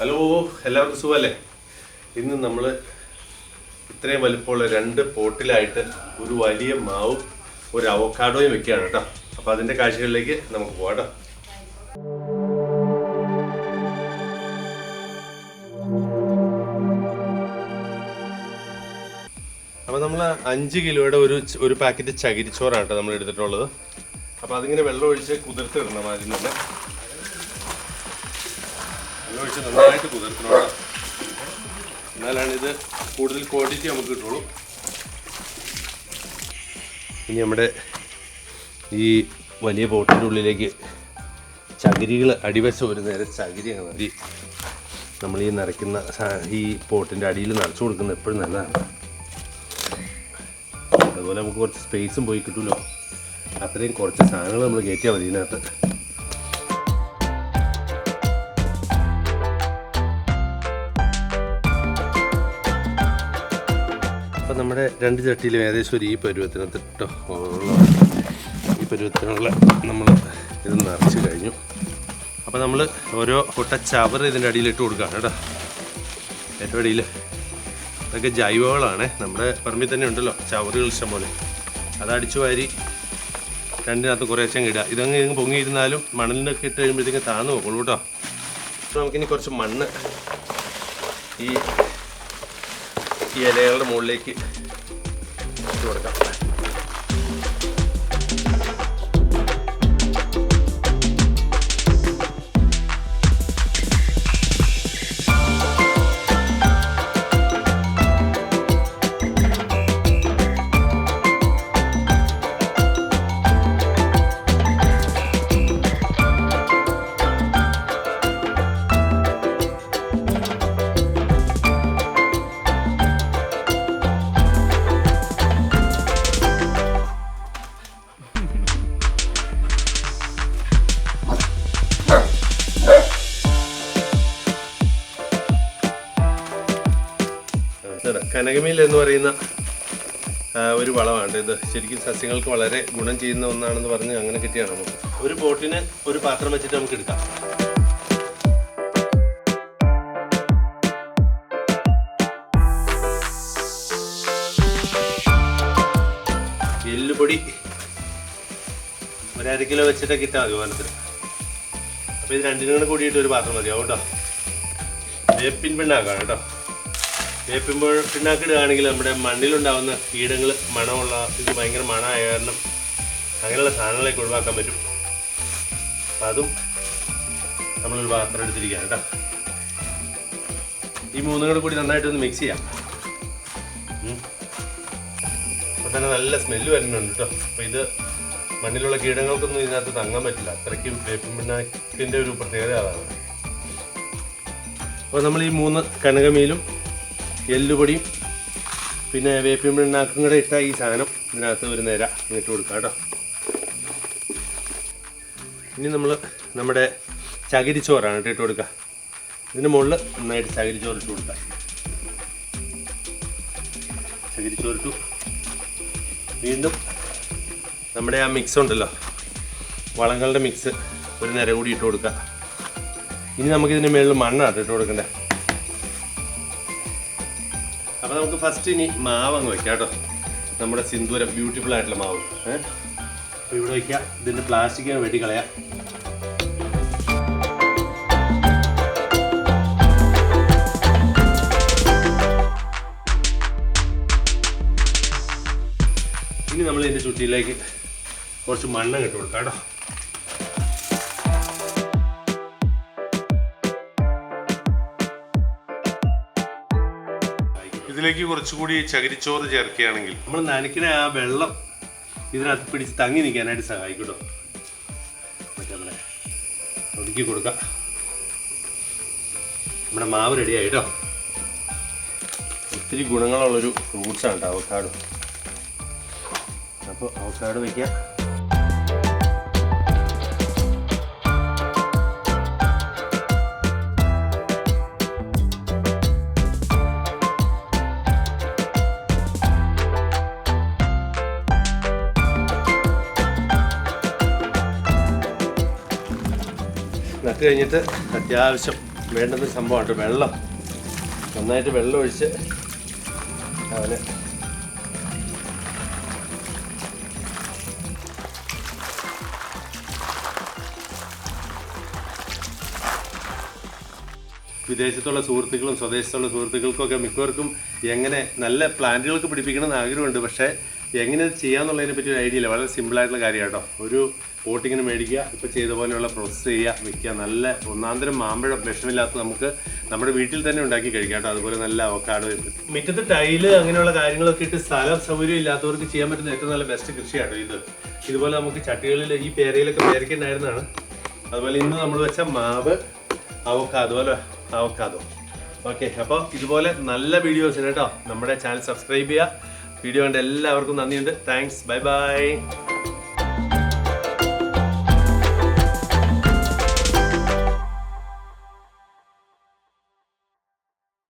Hello എല്ലാവർക്കും സുഖമല്ലേ? ഇന്ന് നമ്മൾ ഇത്രയും വലിപ്പമുള്ള രണ്ട് പോട്ടിലായിട്ട് ഒരു വലിയ മാവും ഒരു അവക്കാഡോയും വെക്കുകയാണ് കേട്ടോ. അപ്പോൾ അതിന്റെ കാഴ്ചകളിലേക്ക് നമുക്ക് പോകാം കേട്ടോ. അപ്പോൾ നമ്മൾ അഞ്ച് കിലോയുടെ ഒരു ഒരു പാക്കറ്റ് ചകിരിച്ചോറാണ് കേട്ടോ നമ്മൾ എടുത്തിട്ടുള്ളത് അപ്പോൾ അതിങ്ങനെ വെള്ളം ഒഴിച്ച് കുതിർത്തിടണം ആദ്യം തന്നെ. ഒഴിച്ച് നന്നായിട്ട് കുതിർക്കണം എന്നാലാണ് ഇത് കൂടുതൽ ക്വാണ്ടിറ്റി നമുക്ക് കിട്ടുള്ളൂ. ഇനി നമ്മുടെ ഈ വലിയ ബോട്ടിന്റെ ഉള്ളിലേക്ക് ചകിരികൾ അടിവശം ഒരു നേരം ചകിരിയാണ് മതി നമ്മൾ ഈ നിറയ്ക്കുന്ന ഈ പോട്ടിന്റെ അടിയിൽ നിറച്ചു കൊടുക്കുന്നത് എപ്പോഴും നല്ലതാണ്. അതുപോലെ നമുക്ക് കുറച്ച് സ്പേസും പോയി കിട്ടുമല്ലോ അത്രയും കുറച്ച് സാധനങ്ങൾ നമ്മൾ കയറ്റിയാൽ മതി ഇതിനകത്ത്. നമ്മുടെ രണ്ട് ചട്ടിയിലും ഏകദേശം ഒരു ഈ പരുവത്തിനകത്ത് ഉള്ള ഈ പരുവത്തിനുള്ള നമ്മൾ ഇത് നിറച്ച് കഴിഞ്ഞു. അപ്പോൾ നമ്മൾ ഓരോ പൊട്ട ചവർ ഇതിന്റെ അടിയിലിട്ട് കൊടുക്കുകയാണ് കേട്ടോ. ഏറ്റവും അടിയിൽ ഇതൊക്കെ ജൈവവളമാണ് നമ്മുടെ പറമ്പിൽ തന്നെ ഉണ്ടല്ലോ ചവറുകൾ ഇഷ്ടം പോലെ അത് അടിച്ചു വാരി രണ്ടിനകത്ത് കുറേശ്ശം ഇടുക. ഇതങ്ങ് ഇങ്ങ് പൊങ്ങിയിരുന്നാലും മണലിനൊക്കെ ഇട്ട് കഴിയുമ്പോഴത്തേക്കും താന്നു പോകുള്ളൂ കേട്ടോ. അപ്പോൾ നമുക്കിനി കുറച്ച് മണ്ണ് ഈ ഈ ഇലകളുടെ മുകളിലേക്ക് ഇട്ട് കൊടുക്കാം. ഇതാണ് കനകമിൽ എന്ന് പറയുന്ന ഒരു വളമാണ്. ഇത് ശരിക്കും സസ്യങ്ങൾക്ക് വളരെ ഗുണം ചെയ്യുന്ന ഒന്നാണെന്ന് പറഞ്ഞ് അങ്ങനെ കിട്ടിയാണ് നമുക്ക്. ഒരു ബോട്ടിന് ഒരു പാത്രം വെച്ചിട്ട് നമുക്ക് എടുക്കാം. എല്ലുപൊടി ഒരര കിലോ വെച്ചിട്ട് ഇട്ടാൽ മതി ഓലത്തിന് അപ്പോൾ ഇത് രണ്ടിനും കൂടെ കൂടിയിട്ട് ഒരു പാത്രം മതിയാവും കേട്ടോ. വേപ്പിൻ പിണ്ണാക്കാം കേട്ടോ. വേപ്പിമ്പോൾ പിണ്ണാക്കിടുകയാണെങ്കിൽ നമ്മുടെ മണ്ണിലുണ്ടാകുന്ന കീടങ്ങൾ മണമുള്ള ഇത് ഭയങ്കര മണമായ കാരണം അങ്ങനെയുള്ള സാധനങ്ങളൊക്കെ ഒഴിവാക്കാൻ പറ്റും. അപ്പം അതും നമ്മളൊരു പാത്രം എടുത്തിരിക്കുകയാണ് കേട്ടോ. ഈ മൂന്നും കൂടെ നന്നായിട്ടൊന്ന് മിക്സ് ചെയ്യാം. അപ്പം തന്നെ നല്ല സ്മെല്ല് വരുന്നുണ്ട് കേട്ടോ. അപ്പോൾ ഇത് മണ്ണിലുള്ള കീടങ്ങൾക്കൊന്നും ഇതിനകത്ത് തങ്ങാൻ പറ്റില്ല. അത്രയ്ക്കും വേപ്പിൻ പിണ്ണാക്കിന്റെ ഒരു പ്രത്യേകത അതാണ്. അപ്പോൾ നമ്മൾ ഈ മൂന്ന് കനകമീലും എല്ലുപൊടിയും പിന്നെ വേപ്പിൻ പിണ്ണാക്കും കൂടെ ഇട്ട ഈ സാധനം ഇതിനകത്ത് ഒരു നേര ഇട്ട് കൊടുക്കാം കേട്ടോ. ഇനി നമ്മൾ നമ്മുടെ ചകിരിച്ചോറാണ് ഇട്ട് കൊടുക്കുക. ഇതിന് മുകളിൽ നന്നായിട്ട് ചകിരിച്ചോറ് ഇട്ട് കൊടുക്കുക ചകിരിച്ചോറിട്ടു വീണ്ടും നമ്മുടെ ആ മിക്സ് ഉണ്ടല്ലോ വളങ്ങളുടെ മിക്സ് ഒരു നിര കൂടി ഇട്ട് കൊടുക്കുക. ഇനി നമുക്കിതിന് മുകളിൽ മണ്ണാണ് ഇട്ട് കൊടുക്കണ്ടേ. അപ്പോൾ നമുക്ക് ഫസ്റ്റ് ഇനി മാവ് അങ്ങ് വെക്കാം കേട്ടോ. നമ്മുടെ സിന്ദൂരം ബ്യൂട്ടിഫുൾ ആയിട്ടുള്ള മാവ്. ഏഹ് അപ്പോൾ ഇവിടെ വയ്ക്കാം ഇതിന്റെ പ്ലാസ്റ്റിക് വെട്ടി കളയാം. ഇനി നമ്മൾ ഇതിന്റെ ചുറ്റിയിലേക്ക് കുറച്ച് മണ്ണ് ഇട്ട് കൊടുക്കാം കേട്ടോ. ഇതിലേക്ക് കുറച്ചുകൂടി ചകിരിച്ചോറ് ചേർക്കുകയാണെങ്കിൽ നമ്മൾ നനയ്ക്കുന്ന ആ വെള്ളം ഇതിനകത്ത് പിടിച്ച് തങ്ങി നിൽക്കാനായിട്ട് സഹായിക്കട്ടോ. കേട്ടോ മറ്റേ നമ്മുടെ ഒതുക്കി കൊടുക്കാം. നമ്മുടെ മാവ് റെഡിയായി കേട്ടോ ഒത്തിരി ഗുണങ്ങളുള്ളൊരു ഫ്രൂട്ട്സാണ് കേട്ടോ അവക്കാഡോ അപ്പോൾ അവക്കാട് വയ്ക്കാം നട്ട് കഴിഞ്ഞിട്ട് അത്യാവശ്യം വേണ്ടുന്ന സംഭവമാണ് വെള്ളം. നന്നായിട്ട് വെള്ളം ഒഴിച്ച് അവന് വിദേശത്തുള്ള സുഹൃത്തുക്കളും സ്വദേശത്തുള്ള സുഹൃത്തുക്കൾക്കൊക്കെ മിക്കവർക്കും എങ്ങനെ നല്ല പ്ലാന്റുകൾക്ക് പിടിപ്പിക്കണമെന്ന് ആഗ്രഹമുണ്ട്. പക്ഷേ എങ്ങനെ ചെയ്യാന്നുള്ളതിനെ പറ്റി ഒരു ഐഡിയ ഇല്ല. വളരെ സിമ്പിളായിട്ടുള്ള കാര്യമാണ് കേട്ടോ. ഒരു പോട്ടിങ്ങനെ മേടിക്കുക ഇപ്പോൾ ചെയ്ത പോലെയുള്ള പ്രോസസ്സ് ചെയ്യുക വിൽക്കുക നല്ല ഒന്നാന്തരം മാമ്പഴം വിഷമില്ലാത്ത നമുക്ക് നമ്മുടെ വീട്ടിൽ തന്നെ ഉണ്ടാക്കി കഴിക്കാം കേട്ടോ. അതുപോലെ നല്ല അവക്കാട് മുറ്റത്ത് ടൈൽ അങ്ങനെയുള്ള കാര്യങ്ങളൊക്കെ ഇട്ട് സ്ഥലം സൗകര്യം ഇല്ലാത്തവർക്ക് ചെയ്യാൻ പറ്റുന്ന ഏറ്റവും നല്ല ബെസ്റ്റ് കൃഷിയാണ് ഇത്. ഇതുപോലെ നമുക്ക് ചട്ടികളിൽ ഈ പേരയിലൊക്കെ പേരയ്ക്കുണ്ടായിരുന്നതാണ്. അതുപോലെ ഇന്ന് നമ്മൾ വെച്ച മാവ് അവക്കാദോ അല്ലേ? അവക്കാദോ. ഓക്കെ അപ്പോൾ ഇതുപോലെ നല്ല വീഡിയോസിന് കേട്ടോ. നമ്മുടെ ചാനൽ സബ്സ്ക്രൈബ് ചെയ്യുക. വീഡിയോ കണ്ട എല്ലാവർക്കും നന്ദിയുണ്ട്. Thanks bye bye